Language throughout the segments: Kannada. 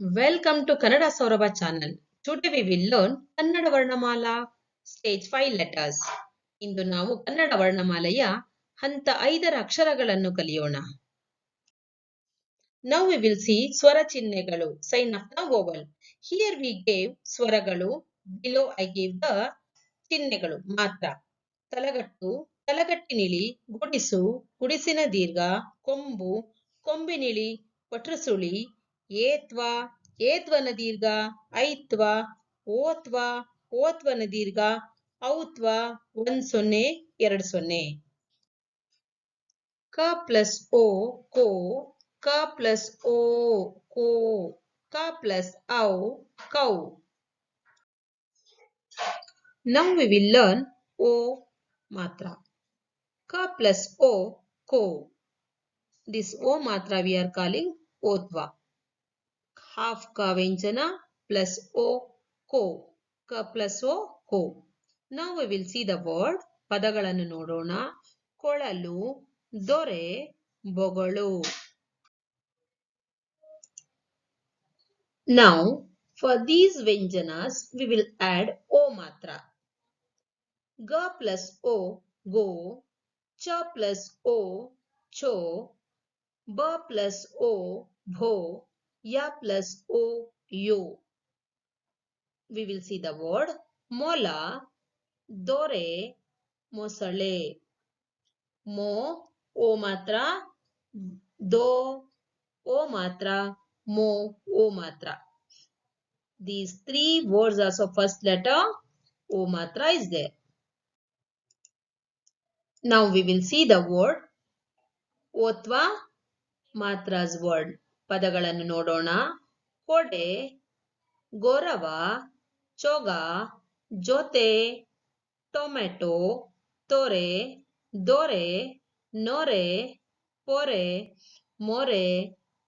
Welcome to Kannada Saurabha channel. Today we will learn Kannada varnamala stage five letters ಇಂದು ನಾವು ಕನ್ನಡ ವರ್ಣಮಾಲೆಯ ಹಂತ ಐದರ ಅಕ್ಷರಗಳನ್ನು ಕಲಿಯೋಣ. ನೌ ವಿ ವಿಲ್ see ಸ್ವರ ಚಿಹ್ನೆಗಳು sign of the vowel here we gave ಸ್ವರಗಳು ಬಿಲೋ ಐ ಗೇವ್ ದ ಚಿಹ್ನೆಗಳು, ಮಾತ್ರ. ತಲಗಟ್ಟು ತಲಗಟ್ಟಿನಿಳಿ ಗುಡಿಸು, ಗುಡಿಸಿನ ದೀರ್ಘ, ಕೊಂಬು ಕೊಂಬಿನಿಳಿ ಪಟ್ರಸುಳಿ ಏತ್ವ ಏತ್ವನ ದೀರ್ಘ ಐತ್ವ ಓತ್ವ ಓತ್ವನ ದೀರ್ಘ ಔತ್ವ ಒಂದ್ ಸೊನ್ನೆ ಎರಡ್ ಸೊನ್ನೆ ಕ ಪ್ಲಸ್ ಓ ಕೋ ಕ ಪ್ಲಸ್ ಓ ಕೋ ಕ ಪ್ಲಸ್ ಔ cow now we will learn ಓ ಮಾತ್ರ ಕ ಪ್ಲಸ್ ಓ ಕೋ ದಿಸ್ ಓ ಮಾತ್ರ ವಿ ಆರ್ ಕಾಲಿಂಗ್ ಓತ್ವ Half ಕ ವ್ಯಂಜನ ಪ್ಲಸ್ ಒ ಕೋ ಕ ಪ್ಲಸ್ ಒ ಕೋ ನಾವು ವಿಲ್ ಸೀ ದ ವರ್ಡ್ ಪದಗಳನ್ನು ನೋಡೋಣ. ಕೊಳಲು, ದೊರೆ, ಬೊಗಳು. ನೌ ಫಾರ್ ದೀಸ್ ವ್ಯಂಜನಸ್ ವಿ ವಿಲ್ ಆಡ್ ಒ ಮಾತ್ರ. ಗ ಪ್ಲಸ್ ಒ ಗೋ. ಚ ಪ್ಲಸ್ ಒ ಚೋ. ಬ ಪ್ಲಸ್ ಒ ಭೋ. ya plus o yo. We will see the word mola, dore, mosale. Mo, o matra, do, o matra, mo, o matra. These three words are so first letter o matra is there. Now we will see the word otva matra's word. ಪದಗಳನ್ನು ನೋಡೋಣ. ಕೊಡೆ ಗೊರವ, ಚೋಗ, ಜೊತೆ, ಟೊಮೆಟೊ, ತೊರೆ, ದೊರೆ, ನೊರೆ, ಪೊರೆ, ಮೊರೆ,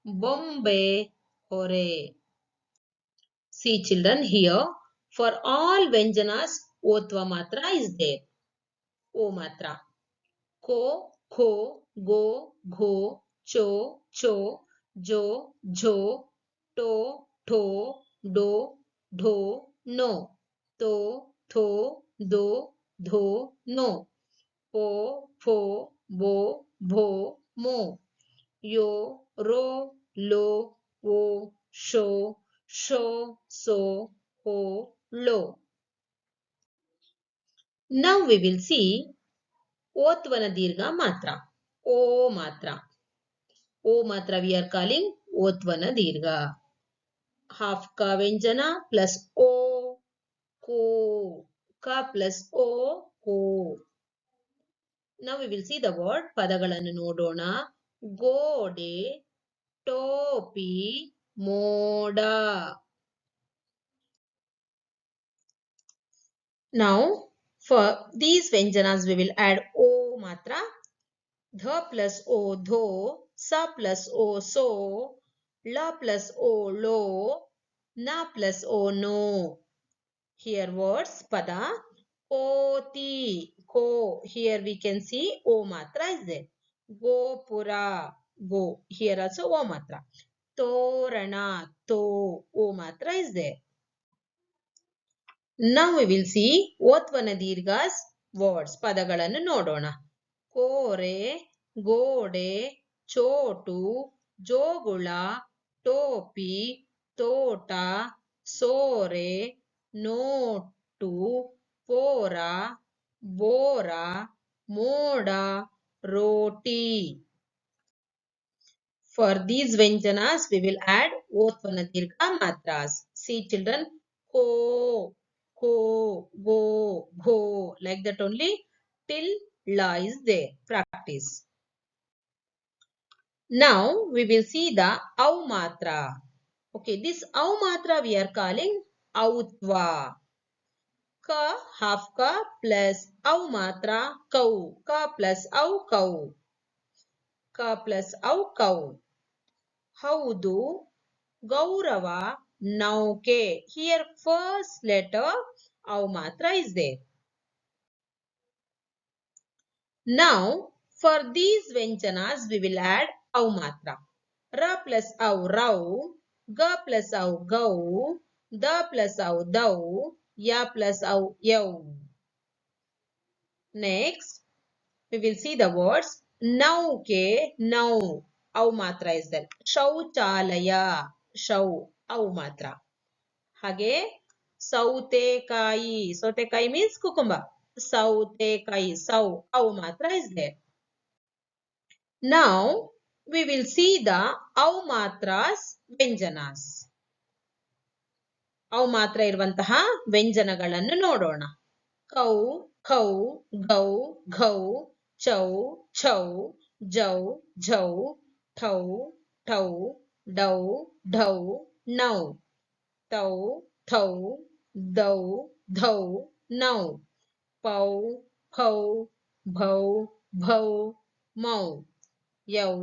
ಬೊಂಬೆ, ಹೊರೆ. See children here for all ವ್ಯಂಜನಾಸ್ ಓತ್ವ ಮಾತ್ರ ಇಸ್ ದೇರ್ ಓ ಮಾತ್ರ ಕೋ ಖೋ ಗೋ ಘೋ ಚೋ ಚೋ जो, झो, टो, ठो, डो, ढो, नो तो थो, दो, धो, नो, पो, फो बो भो, मो, यो, रो, लो ओ शो शो, सो ओ लो. नाउ वी विल सी ओत्वन दीर्घ मात्रा, ओ मात्रा. ಓ ಮಾತ್ರ ವಿ ಆರ್ ಕಾಲಿಂಗ್ ಓತ್ವನ ದೀರ್ಘ. ಹಾಫ್ ಕ ವ್ಯಂಜನ ಪ್ಲಸ್ ಓ ಕೋ ಕ ಪ್ಲಸ್ ಓ ಕೋ. Now we will see the word ಪದಗಳನ್ನು ನೋಡೋಣ. ಗೋಡೆ ಟೋಪಿ ಮೋಡ. Now, for these Vyanjanas, we will add O matra. Dha plus O, dho. Sa plus O, so. La plus O, lo. Na plus O, no. Here words, pada. Koti, ko. Here we can see O matra is there. Gopura, go. Here also O matra. Torana, to. O matra is there. Now we will see ಓತ್ವನ ದೀರ್ಘಾಸ್ words ಪದಗಳನ್ನು ನೋಡೋಣ ಕೋರೆ ಗೋಡೆ ಚೋಟು ಜೋಗುಳ ಟೋಪಿ ತೋಟ ಸೋರೆ ನೋಟು ಪೋರ ಬೋರ ಮೋಡ ರೋಟಿ For these Vyanjanas, we will add Otvana Dirgha Matras. See children, ko, ko, go, go, like that only till la is there. Practice. Now we will see the au matra. Okay, this au matra we are calling autva. Ka half ka plus avmatra kau. Ka plus au kau. Ka plus au kau. do gaurava nauke. Here first letter au matra is there. Now for these vyanjanas we will add add ಅವು ಮಾತ್ರ ರ ಪ್ಲಸ್ ಅವು ರೌ G plus au, gau. D plus au, dau. Ya plus au, yau. Next, we will see the words now ke now au matra is there ಶೌಚಾಲಯ ಶೌ au ಮಾತ್ರ ಹಾಗೆ ಸೌತೆಕಾಯಿ ಸೌತೆಕಾಯಿ ಮೀನ್ಸ್ ಕುಕುಂಬ ಸೌತೆಕಾಯಿ ಸೌ au ಮಾತ್ರ is there now we will see the au ವ್ಯಂಜನಾಸ್ ಅವು ಮಾತ್ರ ಇರುವಂತಹ ವ್ಯಂಜನಗಳನ್ನು ನೋಡೋಣ. ಕೌ ಖೌ ಗೌ ಘೌ ಚೌ ಛೌ ಜೌ ಝೌ ಠೌ ಠೌ ಡೌ, ಢೌ, ನೌ. ತೌ, ಥೌ, ದೌ, ಧೌ, ನೌ. ಪೌ, ಫೌ, ಭೌ ಭೌ, ಮೌ. ಯೌ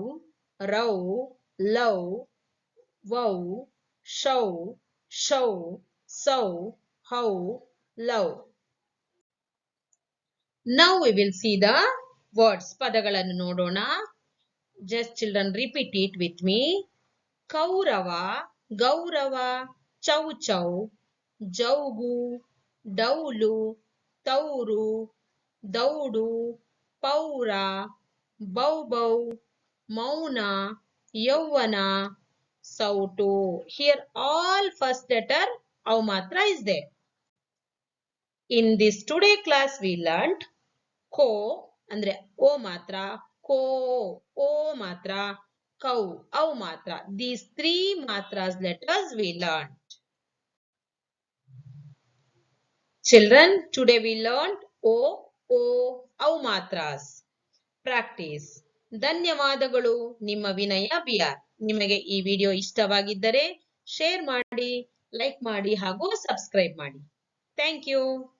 ರೌ, ಲೌ, ವೌ, ಶೌ ಶೌ, ಸೌ, ಹೌ, ಲೌ. Now we will see the words ಪದಗಳನ್ನು ನೋಡೋಣ. Just children repeat it with me Kaurava, ಗೌರವ, ಚೌ ಚೌ. ಜೌಗು, ಡೌಲು, ತೌರು. ದೌಡು, ಪೌರ ಬೌ. मौन, यौवन, सौटो। हियर ऑल फ़र्स्ट लेटर औ मात्र is there in this today class we learn को, अंद्रे ओ मात्र, को, ओ मात्र, कौ, औ मात्र। This three मात्रास letters we learn children, today we learned o o au matras practice. ಧನ್ಯವಾದಗಳು, ನಿಮ್ಮ ವಿನಯ ಬಿಆರ್. ನಿಮಗೆ ಈ ವಿಡಿಯೋ ಇಷ್ಟವಾಗಿದ್ದರೆ ಶೇರ್ ಮಾಡಿ, ಲೈಕ್ ಮಾಡಿ ಹಾಗೂ ಸಬ್ಸ್ಕ್ರೈಬ್ ಮಾಡಿ. Thank you.